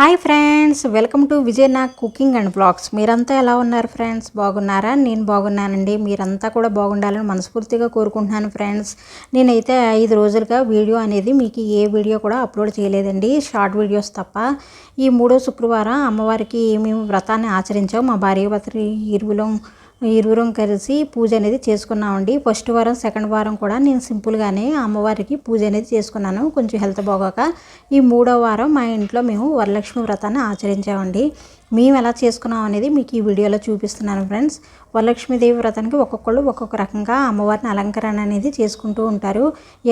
Hi friends welcome to Vijay Nag cooking and blogs. మీరంతా ఎలా ఉన్నారు ఫ్రెండ్స్? బాగున్నారా? నేను బాగున్నానండి. మీరంతా కూడా బాగుండాలని మనస్ఫూర్తిగా కోరుకుంటున్నాను ఫ్రెండ్స్. నేనైతే ఐదు రోజులుగా వీడియో అనేది మీకు ఏ వీడియో కూడా అప్లోడ్ చేయలేదండి. షార్ట్ వీడియోస్ తప్ప. ఈ మూడో శుక్రవారం అమ్మవారికి మేము వ్రతాన్ని ఆచరించాం మా భార్య భర్త ఇరువులం ఇరువురం కలిసి పూజ అనేది చేసుకున్నామండి. ఫస్ట్ వారం సెకండ్ వారం కూడా నేను సింపుల్గానే అమ్మవారికి పూజ అనేది చేసుకున్నాను. కొంచెం హెల్త్ బాగోక ఈ మూడో వారం మా ఇంట్లో మేము వరలక్ష్మి వ్రతాన్ని ఆచరించామండి. మేము ఎలా చేసుకున్నాం అనేది మీకు ఈ వీడియోలో చూపిస్తున్నాను ఫ్రెండ్స్. వరలక్ష్మీదేవి వ్రతానికి ఒక్కొక్కళ్ళు ఒక్కొక్క రకంగా అమ్మవారిని అలంకరణ అనేది చేసుకుంటూ ఉంటారు.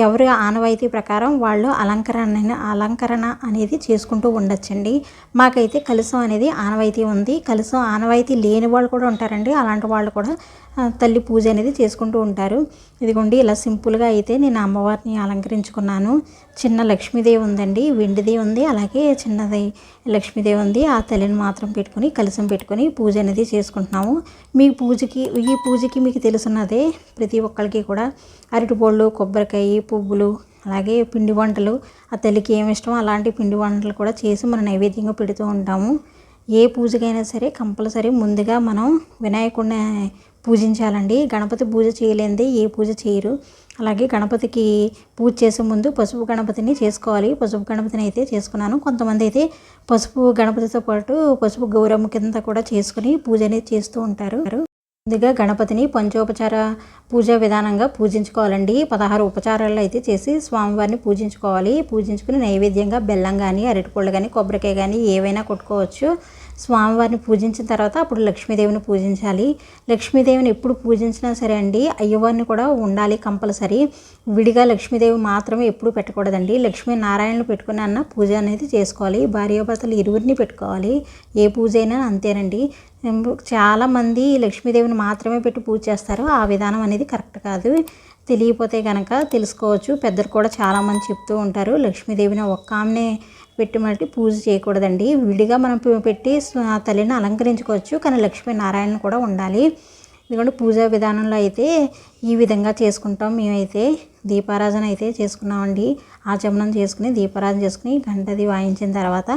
ఎవరి ఆనవాయితీ ప్రకారం వాళ్ళు అలంకరణ అలంకరణ అనేది చేసుకుంటూ ఉండొచ్చండి. మాకైతే కలుసం అనేది ఆనవాయితీ ఉంది. కలుసం ఆనవాయితీ లేని వాళ్ళు కూడా ఉంటారండి. అలాంటి వాళ్ళు కూడా తల్లి పూజ అనేది చేసుకుంటూ ఉంటారు. ఇదిగోండి ఇలా సింపుల్గా అయితే నేను అమ్మవారిని అలంకరించుకున్నాను. చిన్న లక్ష్మీదేవి ఉందండి వెండిది ఉంది అలాగే చిన్నది లక్ష్మీదేవి ఉంది. ఆ తల్లిని మాత్రం పెట్టుకొని కలసం పెట్టుకొని పూజ అనేది చేసుకుంటున్నాము. మీ పూజకి ఈ పూజకి మీకు తెలుసున్నదే ప్రతి ఒక్కరికి కూడా అరటిపళ్ళు కొబ్బరికాయ పువ్వులు అలాగే పిండి వంటలు. ఆ తల్లికి ఏమి ఇష్టమో అలాంటి పిండి వంటలు కూడా చేసి మనం నైవేద్యంగా పెడుతూ ఉంటాము. ఏ పూజకైనా సరే కంపల్సరీ ముందుగా మనం వినాయకుడిని పూజించాలండి. గణపతి పూజ చేయలేనిదే ఏ పూజ చేయరు. అలాగే గణపతికి పూజ చేసే ముందు పసుపు గణపతిని చేసుకోవాలి. పసుపు గణపతిని అయితే చేసుకున్నాను. కొంతమంది అయితే పసుపు గణపతితో పాటు పసుపు గౌరమ్మ కింద కూడా చేసుకుని పూజ అనేది చేస్తూ ఉంటారు. ముందుగా గణపతిని పంచోపచార పూజ విధానంగా పూజించుకోవాలండి. పదహారు ఉపచారాలు అయితే చేసి స్వామివారిని పూజించుకోవాలి. పూజించుకుని నైవేద్యంగా బెల్లం కానీ అరటిపళ్ళు కానీ కొబ్బరికాయ కానీ ఏవైనా కొట్టుకోవచ్చు. స్వామివారిని పూజించిన తర్వాత అప్పుడు లక్ష్మీదేవిని పూజించాలి. లక్ష్మీదేవిని ఎప్పుడు పూజించినా సరే అండి అయ్యవారిని కూడా ఉండాలి కంపల్సరీ. విడిగా లక్ష్మీదేవి మాత్రమే ఎప్పుడు పెట్టకూడదండి. లక్ష్మీ నారాయణను పెట్టుకుని అన్న పూజ అనేది చేసుకోవాలి. భార్యాభర్తలు ఇరువురిని పెట్టుకోవాలి. ఏ పూజ అయినా అంతేనండి. చాలామంది లక్ష్మీదేవిని మాత్రమే పెట్టి పూజ చేస్తారు. ఆ విధానం అనేది కరెక్ట్ కాదు. తెలియపోతే కనుక తెలుసుకోవచ్చు. పెద్దలు కూడా చాలామంది చెప్తూ ఉంటారు లక్ష్మీదేవిని ఒక్క ఆమెనే పెట్టి మట్టి పూజ చేయకూడదండి. విడిగా మనం పెట్టి ఆ తల్లిని అలంకరించుకోవచ్చు కానీ లక్ష్మీనారాయణ కూడా ఉండాలి. ఎందుకంటే పూజా విధానంలో అయితే ఈ విధంగా చేసుకుంటాం. మేమైతే దీపారాధన అయితే చేసుకున్నామండి. ఆచమనం చేసుకుని దీపారాధన చేసుకుని గంటది వాయించిన తర్వాత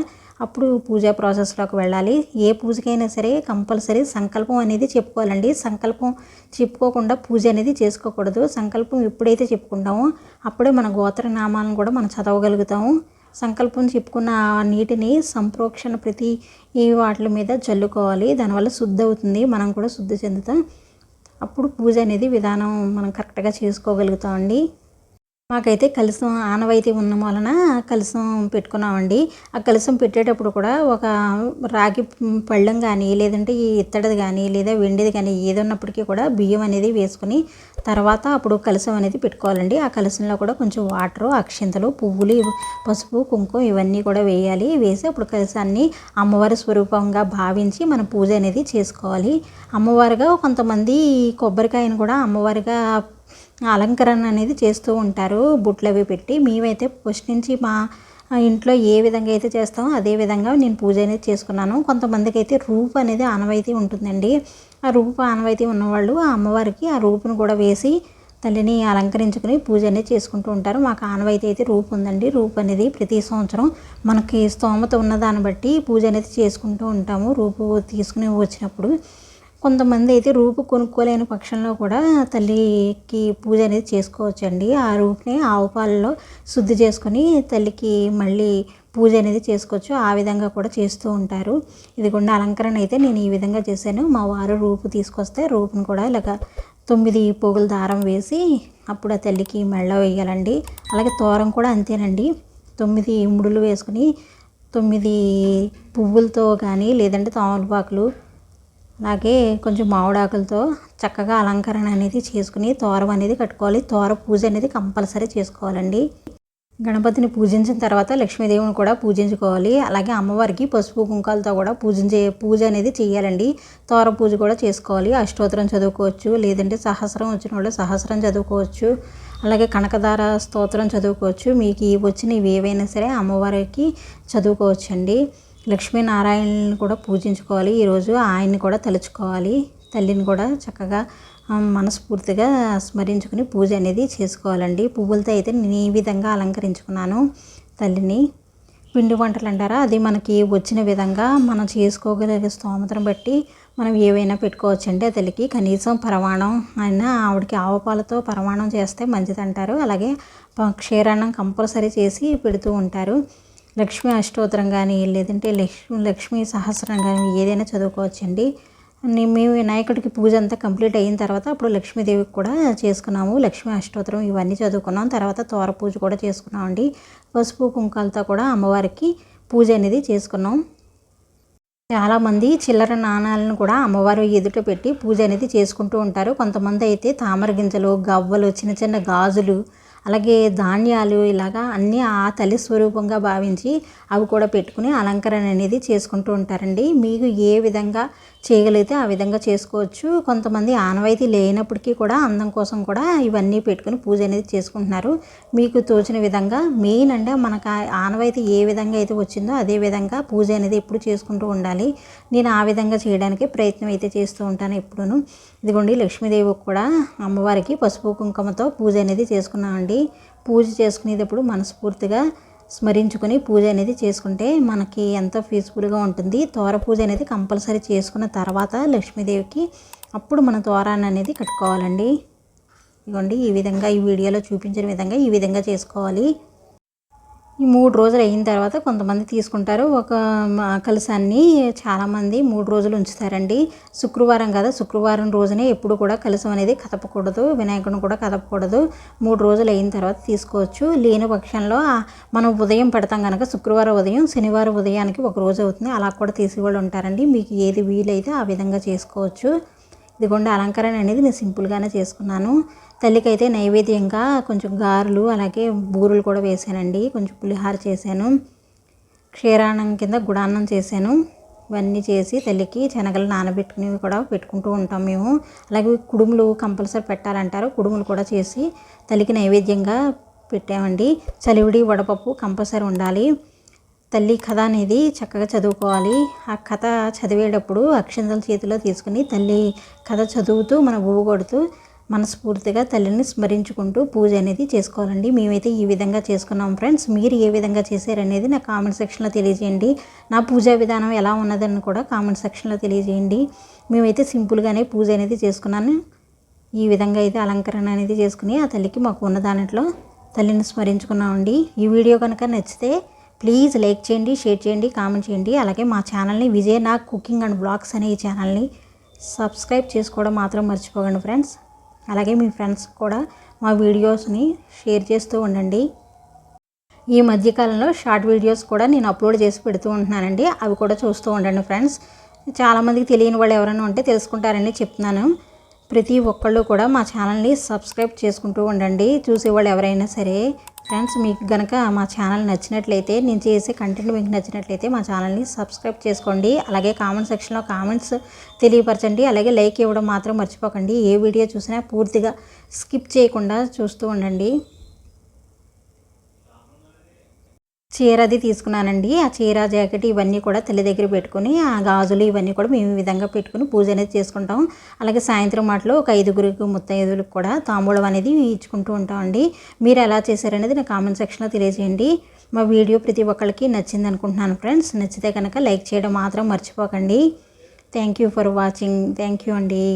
అప్పుడు పూజా ప్రాసెస్లోకి వెళ్ళాలి. ఏ పూజకైనా సరే కంపల్సరీ సంకల్పం అనేది చెప్పుకోవాలండి. సంకల్పం చెప్పుకోకుండా పూజ అనేది చేసుకోకూడదు. సంకల్పం ఎప్పుడైతే చెప్పుకుంటామో అప్పుడే మన గోత్రనామాలను కూడా మనం చదవగలుగుతాము. సంకల్పం చెప్పుకున్న ఆ నీటిని సంప్రోక్షణ ప్రతి ఈ వాటి మీద చల్లుకోవాలి దానివల్ల శుద్ధి అవుతుంది. మనం కూడా శుద్ధి చెందుతాం. అప్పుడు పూజ అనేది విధానం మనం కరెక్ట్గా చేసుకోగలుగుతామండి. మాకైతే కలుసం ఆనవాయితీ ఉన్న వలన కలుసం పెట్టుకున్నామండి. ఆ కలుసం పెట్టేటప్పుడు కూడా ఒక రాగి పళ్ళెం కానీ లేదంటే ఈ ఇత్తడిది కానీ లేదా వెండిది కానీ ఏదన్నప్పటికీ ఉన్నప్పటికీ కూడా బియ్యం అనేది వేసుకుని తర్వాత అప్పుడు కలుసం అనేది పెట్టుకోవాలండి. ఆ కలుసంలో కూడా కొంచెం వాటరు అక్షింతలు పువ్వులు పసుపు కుంకుమ ఇవన్నీ కూడా వేయాలి. వేసి అప్పుడు కలుసాన్ని అమ్మవారి స్వరూపంగా భావించి మనం పూజ అనేది చేసుకోవాలి. అమ్మవారిగా కొంతమంది కొబ్బరికాయను కూడా అమ్మవారిగా అలంకరణ అనేది చేస్తూ ఉంటారు. బుట్లు అవి పెట్టి మేమైతే ఫస్ట్ నుంచి మా ఇంట్లో ఏ విధంగా అయితే చేస్తామో అదే విధంగా నేను పూజ అనేది చేసుకున్నాను. కొంతమందికి అయితే రూపు అనేది ఆనవాయితీ ఉంటుందండి. ఆ రూపు ఆనవాయితీ ఉన్నవాళ్ళు ఆ అమ్మవారికి ఆ రూపును కూడా వేసి తల్లిని అలంకరించుకుని పూజ అనేది చేసుకుంటూ ఉంటారు. మాకు ఆనవాయితీ అయితే రూపు ఉందండి. రూపు అనేది ప్రతి సంవత్సరం మనకి స్తోమత ఉన్న దాన్ని బట్టి పూజ అనేది చేసుకుంటూ ఉంటాము. రూపు తీసుకుని వచ్చినప్పుడు కొంతమంది అయితే రూపు కొనుక్కోలేని పక్షంలో కూడా తల్లికి పూజ అనేది చేసుకోవచ్చండి. ఆ రూపుని ఆవు పాలలో శుద్ధి చేసుకొని తల్లికి మళ్ళీ పూజ అనేది చేసుకోవచ్చు. ఆ విధంగా కూడా చేస్తూ ఉంటారు. ఇదిగోండి అలంకరణ అయితే నేను ఈ విధంగా చేశాను. మా వారు రూపు తీసుకొస్తే రూపును కూడా ఇలాగ తొమ్మిది పోగుల దారం వేసి అప్పుడు ఆ తల్లికి మెళ్ళ వేయాలండి. అలాగే తోరం కూడా అంతేనండి. తొమ్మిది ముడులు వేసుకుని తొమ్మిది పువ్వులతో కానీ లేదంటే తమలపాకులు అలాగే కొంచెం మామిడాకులతో చక్కగా అలంకరణ అనేది చేసుకుని తోరం అనేది కట్టుకోవాలి. తోర పూజ అనేది కంపల్సరీ చేసుకోవాలండి. గణపతిని పూజించిన తర్వాత లక్ష్మీదేవిని కూడా పూజించుకోవాలి. అలాగే అమ్మవారికి పసుపు కుంకాలతో కూడా పూజించే పూజ అనేది చేయాలండి. తోర పూజ కూడా చేసుకోవాలి. అష్టోత్తరం చదువుకోవచ్చు. లేదంటే సహస్రం వచ్చిన వాళ్ళు సహస్రం చదువుకోవచ్చు. అలాగే కనకదార స్తోత్రం చదువుకోవచ్చు. మీకు వచ్చినవి ఏవైనా సరే అమ్మవారికి చదువుకోవచ్చండి. లక్ష్మీనారాయణని కూడా పూజించుకోవాలి. ఈరోజు ఆయన్ని కూడా తలుచుకోవాలి. తల్లిని కూడా చక్కగా మనస్ఫూర్తిగా స్మరించుకుని పూజ అనేది చేసుకోవాలండి. పువ్వులతో అయితే నేను ఈ విధంగా అలంకరించుకున్నాను తల్లిని. పిండి వంటలు అంటారా? అది మనకి వచ్చిన విధంగా మనం చేసుకోగలిగే స్తోమతను బట్టి మనం ఏవైనా పెట్టుకోవచ్చండి ఆ తల్లికి. కనీసం పరమాణం అయినా ఆవిడకి ఆవపాలతో పరమాణం చేస్తే మంచిది అంటారు అలాగే ప- క్షీరాన్నం కంపల్సరీ చేసి పెడుతూ ఉంటారు. లక్ష్మీ అష్టోత్తరం కానీ లేదంటే లక్ష్మి లక్ష్మీ సహస్రం కానీ ఏదైనా చదువుకోవచ్చండి. మేము వినాయకుడికి పూజ అంతా కంప్లీట్ అయిన తర్వాత అప్పుడు లక్ష్మీదేవికి కూడా చేసుకున్నాము. లక్ష్మీ అష్టోత్తరం ఇవన్నీ చదువుకున్నాం. తర్వాత తోర పూజ కూడా చేసుకున్నామండి. పసుపు కుంకాలతో కూడా అమ్మవారికి పూజ అనేది చేసుకున్నాం. చాలామంది చిల్లర నాణాలను కూడా అమ్మవారు ఎదుట పెట్టి పూజ అనేది చేసుకుంటూ ఉంటారు. కొంతమంది అయితే తామర గింజలు గవ్వలు చిన్న చిన్న గాజులు అలాగే ధాన్యాలు ఇలాగా అన్నీ ఆ తల్లి స్వరూపంగా భావించి అవి కూడా పెట్టుకుని అలంకరణ అనేది చేసుకుంటూ ఉంటారండి. మీకు ఏ విధంగా చేయగలిగితే ఆ విధంగా చేసుకోవచ్చు. కొంతమంది ఆనవాయితీ లేనప్పటికీ కూడా అందం కోసం కూడా ఇవన్నీ పెట్టుకుని పూజ అనేది చేసుకుంటున్నారు. మీకు తోచిన విధంగా మెయిన్ అంటే మనకు ఆ ఆనవాయితీ ఏ విధంగా అయితే వచ్చిందో అదే విధంగా పూజ అనేది ఎప్పుడు చేసుకుంటూ ఉండాలి. నేను ఆ విధంగా చేయడానికి ప్రయత్నం అయితే చేస్తూ ఉంటాను ఎప్పుడూను. ఇదిగోండి లక్ష్మీదేవి కూడా అమ్మవారికి పసుపు కుంకుమతో పూజ అనేది చేసుకున్నామండి. పూజ చేసుకునేటప్పుడు మనస్ఫూర్తిగా స్మరించుకొని పూజ అనేది చేసుకుంటే మనకి ఎంతో పీస్ఫుల్గా ఉంటుంది. తోర పూజ అనేది కంపల్సరీ చేసుకున్న తర్వాత లక్ష్మీదేవికి అప్పుడు మన తోరాన్ని అనేది కట్టుకోవాలండి. ఇదిగోండి ఈ విధంగా ఈ వీడియోలో చూపించిన విధంగా ఈ విధంగా చేసుకోవాలి. ఈ మూడు రోజులు అయిన తర్వాత కొంతమంది తీసుకుంటారు. ఒక కలసాన్ని కలశాన్ని చాలామంది మూడు రోజులు ఉంచుతారండి. శుక్రవారం కదా శుక్రవారం రోజునే ఎప్పుడు కూడా కలశం అనేది కదపకూడదు. వినాయకుడిని కూడా కదపకూడదు. మూడు రోజులు అయిన తర్వాత తీసుకోవచ్చు. లేని పక్షంలో మనం ఉదయం పెడతాం కనుక శుక్రవారం ఉదయం శనివారం ఉదయానికి ఒక రోజు అవుతుంది. అలా కూడా తీసేవాళ్ళు ఉంటారండి. మీకు ఏది వీలైతే ఆ విధంగా చేసుకోవచ్చు. ఇదిగోండి అలంకరణ అనేది నేను సింపుల్గానే చేసుకున్నాను. తల్లికి అయితే నైవేద్యంగా కొంచెం గారెలు అలాగే బూరెలు కూడా వేసానండి. కొంచెం పులిహార చేశాను. క్షీరాన్నం కింద గుడాన్నం చేశాను. ఇవన్నీ చేసి తల్లికి శనగలు నానబెట్టుకునేవి కూడా పెట్టుకుంటూ ఉంటాం మేము. అలాగే కుడుములు కంపల్సరీ పెట్టాలంటారు. కుడుములు కూడా చేసి తల్లికి నైవేద్యంగా పెట్టామండి. చలివిడి వడపప్పు కంపల్సరీ ఉండాలి. తల్లి కథ అనేది చక్కగా చదువుకోవాలి. ఆ కథ చదివేటప్పుడు అక్షంతల చేతిలో తీసుకుని తల్లి కథ చదువుతూ మన ఊగొడుతూ కొడుతూ మనస్ఫూర్తిగా తల్లిని స్మరించుకుంటూ పూజ అనేది చేసుకోవాలండి. మేమైతే ఈ విధంగా చేసుకున్నాం ఫ్రెండ్స్. మీరు ఏ విధంగా చేశారనేది నా కామెంట్ సెక్షన్లో తెలియజేయండి. నా పూజా విధానం ఎలా ఉన్నదని కూడా కామెంట్ సెక్షన్లో తెలియజేయండి. మేమైతే సింపుల్గానే పూజ అనేది చేసుకున్నాను. ఈ విధంగా అయితే అలంకరణ అనేది చేసుకుని ఆ తల్లికి మాకు ఉన్న దాంట్లో తల్లిని స్మరించుకున్నామండి. ఈ వీడియో కనుక నచ్చితే ప్లీజ్ లైక్ చేయండి షేర్ చేయండి కామెంట్ చేయండి. అలాగే మా ఛానల్ని Vijay Nag cooking and blogs అనే ఈ ఛానల్ని సబ్స్క్రైబ్ చేసుకోవడం మాత్రం మర్చిపోకండి ఫ్రెండ్స్. అలాగే మీ ఫ్రెండ్స్ కూడా మా వీడియోస్ని షేర్ చేస్తూ ఉండండి. ఈ మధ్యకాలంలో షార్ట్ వీడియోస్ కూడా నేను అప్లోడ్ చేసి పెడుతూ ఉంటున్నానండి. అవి కూడా చూస్తూ ఉండండి ఫ్రెండ్స్. చాలామందికి తెలియని వాళ్ళు ఎవరైనా ఉంటే తెలుసుకుంటారని చెప్తున్నాను. ప్రతి ఒక్కళ్ళు కూడా మా ఛానల్ని సబ్స్క్రైబ్ చేసుకుంటూ ఉండండి. చూసేవాళ్ళు ఎవరైనా సరే ఫ్రెండ్స్ మీకు కనుక మా ఛానల్ నచ్చినట్లయితే నేను చేసే కంటెంట్ మీకు నచ్చినట్లయితే మా ఛానల్ని సబ్స్క్రైబ్ చేసుకోండి. అలాగే కామెంట్ సెక్షన్లో కామెంట్స్ తెలియపరచండి. అలాగే లైక్ ఇవ్వడం మాత్రం మర్చిపోకండి. ఏ వీడియో చూసినా పూర్తిగా స్కిప్ చేయకుండా చూస్తూ ఉండండి. చీర అది తీసుకున్నానండి. ఆ చీర జాకెట్ ఇవన్నీ కూడా తల్లి దగ్గర పెట్టుకుని ఆ గాజులు ఇవన్నీ కూడా మేము ఈ విధంగా పెట్టుకుని పూజ అనేది చేసుకుంటాం. అలాగే సాయంత్రం మాటలో ఒక ఐదుగురికి ముత్తైదులకు కూడా తాంబూలం అనేది ఇచ్చుకుంటూ ఉంటామండి. మీరు ఎలా చేశారనేది నా కామెంట్ సెక్షన్లో తెలియజేయండి. మా వీడియో ప్రతి ఒక్కరికి నచ్చింది అనుకుంటున్నాను ఫ్రెండ్స్. నచ్చితే కనుక లైక్ చేయడం మాత్రం మర్చిపోకండి. Thank you for watching. Thank you అండి.